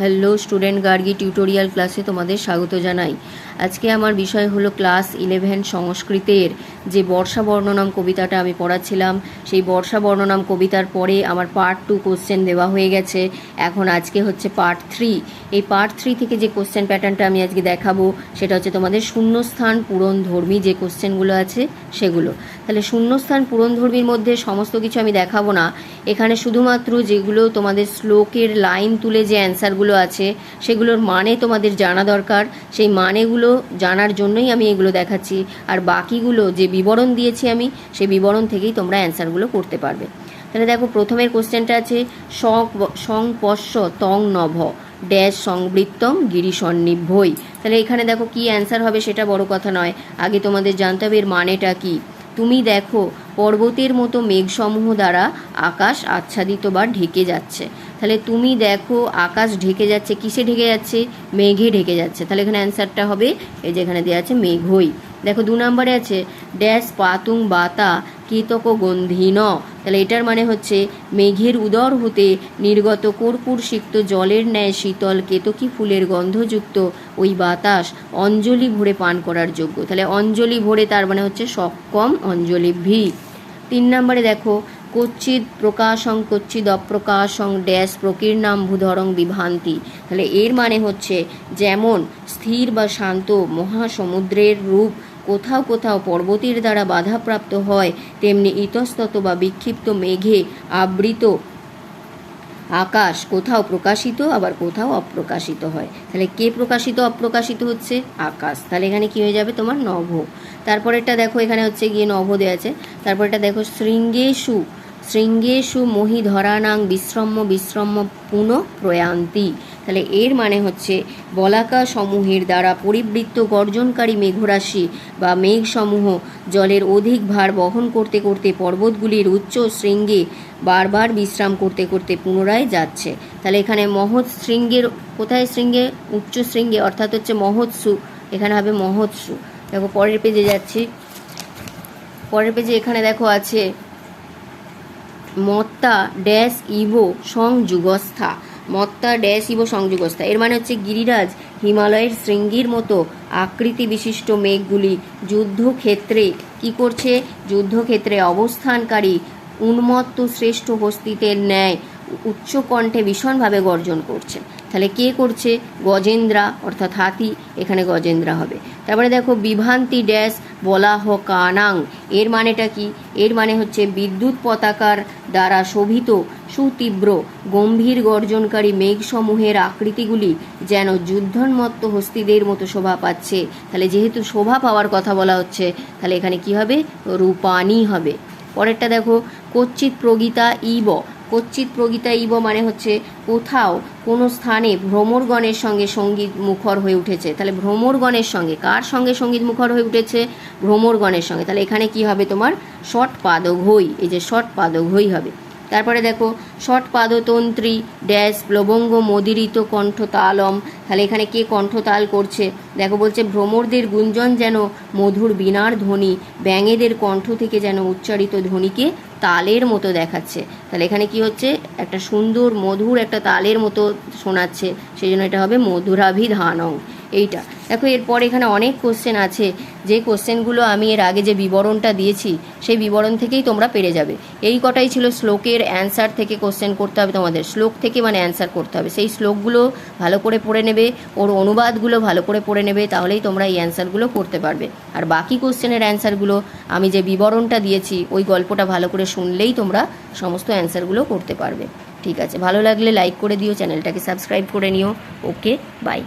Hello student Gargi tutorial ক্লাসে তোমাদের স্বাগত জানাই। আজকে আমার বিষয় হলো ক্লাস ইলেভেন সংস্কৃতের যে বর্ষা বর্ণনাম কবিতাটা আমি পড়াচ্ছিলাম, সেই বর্ষা বর্ণনাম কবিতার পরে আমার পার্ট টু কোশ্চেন দেওয়া হয়ে গেছে। এখন আজকে হচ্ছে পার্ট থ্রি এই পার্ট থ্রি থেকে যে কোশ্চেন প্যাটার্নটা আমি আজকে দেখাবো, সেটা হচ্ছে তোমাদের শূন্যস্থান পূরণ ধর্মী যে কোশ্চেনগুলো আছে, সেগুলো। তাহলে শূন্যস্থান পূরণ ধর্মীর মধ্যে সমস্ত কিছু আমি দেখাবো না। এখানে শুধুমাত্র যেগুলো তোমাদের শ্লোকের লাইন তুলে যে অ্যান্সারগুলো আছে, সেগুলোর মানে তোমাদের জানা দরকার। সেই মানেগুলো জানার জন্যই আমি এগুলো দেখাচ্ছি। আর বাকিগুলো যে বিবরণ দিয়েছি আমি সেই বিবরণ থেকেই তোমরা অ্যান্সারগুলো করতে পারবে। তাহলে দেখো, প্রথমের কোশ্চেনটা আছে সংপশ্য তং নভ, ড্যাশ সংবৃত্তম গিরিসন্নিভ্যই তাহলে এখানে দেখো কি অ্যান্সার হবে সেটা বড় কথা নয়। আগে তোমাদের জানতে হবে এর মানেটা কি। তুমি দেখো, পর্বতের মতো মেঘসমূহ দ্বারা আকাশ আচ্ছাদিত বা ঢেকে যাচ্ছে। তাহলে তুমি দেখো, আকাশ ঢেকে যাচ্ছে, কিসে ঢেকে যাচ্ছে? মেঘে ঢেকে যাচ্ছে। তাহলে এখানে অ্যান্সারটা হবে, এই যেখানে দেওয়া আছে মেঘই। দেখো দু নম্বরে আছে, ড্যাশ পাতুং বাতা কীতক গন্ধিন তাহলে এটার মানে হচ্ছে মেঘের উদর হতে নির্গত কর্পূর সিক্ত জলের ন্যায় শীতল কেতকী ফুলের গন্ধযুক্ত ওই বাতাস অঞ্জলি ভরে পান করার যোগ্য। তাহলে অঞ্জলি ভরে তার মানে হচ্ছে সক্ষম অঞ্জলি ভি। তিন নম্বরে দেখো কচ্ছিদ প্রকাশং কচ্ছিদ অপ্রকাশং ড্যাশ প্রকীর্ণাম ভূধরং বিভ্রান্তি তাহলে এর মানে হচ্ছে যেমন স্থির বা শান্ত মহাসমুদ্রের রূপ কোথাও কোথাও পর্বতের দ্বারা বাধাপ্রাপ্ত হয়, তেমনি ইতস্তত বা বিক্ষিপ্ত মেঘে আবৃত আকাশ কোথাও প্রকাশিত, আবার কোথাও অপ্রকাশিত হয়। তাহলে কে প্রকাশিত, অপ্রকাশিত হচ্ছে? আকাশ। তাহলে এখানে কি হয়ে যাবে? তোমার নভ। তারপরেরটা দেখো, এখানে হচ্ছে গিয়ে নভ দেওয়া আছে। তারপরেটা দেখো, শৃঙ্গেশু। শৃঙ্গেশু মহি ধরানাং বিশ্রম্য বিশ্রম্য পুনঃ প্রয়ান্তি তাহলে এর মানে হচ্ছে বলাকা সমূহের দ্বারা পরিবৃত্ত গর্জনকারী মেঘরাশি বা মেঘসমূহ জলের অধিক ভার বহন করতে করতে পর্বতগুলির উচ্চ শৃঙ্গে বারবার বিশ্রাম করতে করতে পুনরায় যাচ্ছে। তাহলে এখানে মহৎ শৃঙ্গের, কোথায় শৃঙ্গে? উচ্চ শৃঙ্গে, অর্থাৎ হচ্ছে মহৎসু এখানে হবে মহৎসু দেখো, পরের পেজে যাচ্ছি। পরের পেজে এখানে দেখো আছে, মত্তা ড্যাশ ইভো সংযুগস্থা। মত্তা ড্যাশ ইভো সংযুগস্থা। এর মানে হচ্ছে গিরিরাজ হিমালয়ের শৃঙ্গির মতো আকৃতি বিশিষ্ট মেঘগুলি যুদ্ধক্ষেত্রে কি করছে? যুদ্ধক্ষেত্রে অবস্থানকারী উন্মত্ত শ্রেষ্ঠ হস্তিতের ন্যায় উচ্চ কণ্ঠে ভীষণভাবে গর্জন করছে। তাহলে কে করছে? গজেন্দ্রা, অর্থাৎ হাতি, এখানে গজেন্দ্রা হবে। তারপরে দেখো বিভ্রান্তি ড্যাশ বলাহ কানাং এর মানেটা কি? এর মানে হচ্ছে বিদ্যুৎ পতাকার দ্বারা শোভিত, সুতীব্র, গম্ভীর গর্জনকারী মেঘসমূহের আকৃতিগুলি যেন যুদ্ধন্মত্ত হস্তিদের মতো শোভা পাচ্ছে। তাহলে যেহেতু শোভা পাওয়ার কথা বলা হচ্ছে, তাহলে এখানে কি হবে? রূপানি হবে। পরেরটা দেখো কচ্ছিত প্রগীতা ইব। কচ্ছিত প্রগীতা ইব মানে হচ্ছে কোথাও কোনো স্থানে ভ্রমরগণের সঙ্গে সংগীত মুখর হয়ে উঠেছে। তাহলে ভ্রমরগণের সঙ্গে, কার সঙ্গে সংগীত মুখর হয়ে উঠেছে? ভ্রমরগণের সঙ্গে। তাহলে এখানে কি হবে তোমার? ষট পাদক হই এই যে ষট পাদক হই হবে। তারপরে দেখো শট পাদতন্ত্রী, ড্যাশ প্লবঙ্গ মদিরিত কণ্ঠ তালম তাহলে এখানে কে কণ্ঠ তাল করছে? দেখো, বলছে ভ্রমরদের গুঞ্জন যেন মধুর বিনার ধ্বনি, ব্যাঙেদের কণ্ঠ থেকে যেন উচ্চারিত ধ্বনিকে তালের মতো দেখাচ্ছে। তাহলে এখানে কি হচ্ছে? একটা সুন্দর মধুর একটা তালের মতো শোনাচ্ছে, সেই জন্য এটা হবে মধুরাভিধানং। এইটা। দেখো, এরপর এখানে অনেক কোশ্চেন আছে। যে কোশ্চেনগুলো আমি এর আগে যে বিবরণটা দিয়েছি, সেই বিবরণ থেকেই তোমরা পেরে যাবে। এই কটাই ছিল শ্লোকের অ্যান্সার থেকে কোশ্চেন করতে হবে তোমাদের। শ্লোক থেকে মানে অ্যান্সার করতে হবে। সেই শ্লোকগুলো ভালো করে পড়ে নেবে, ওর অনুবাদগুলো ভালো করে পড়ে নেবে, তাহলেই তোমরা এই অ্যান্সারগুলো করতে পারবে। আর বাকি কোশ্চেনের অ্যান্সারগুলো আমি যে বিবরণটা দিয়েছি, ওই গল্পটা ভালো করে শুনলেই তোমরা সমস্ত অ্যান্সারগুলো করতে পারবে। ঠিক আছে। ভালো লাগলে লাইক করে দিও চ্যানেলটাকে সাবস্ক্রাইব করে নিও। Okay bye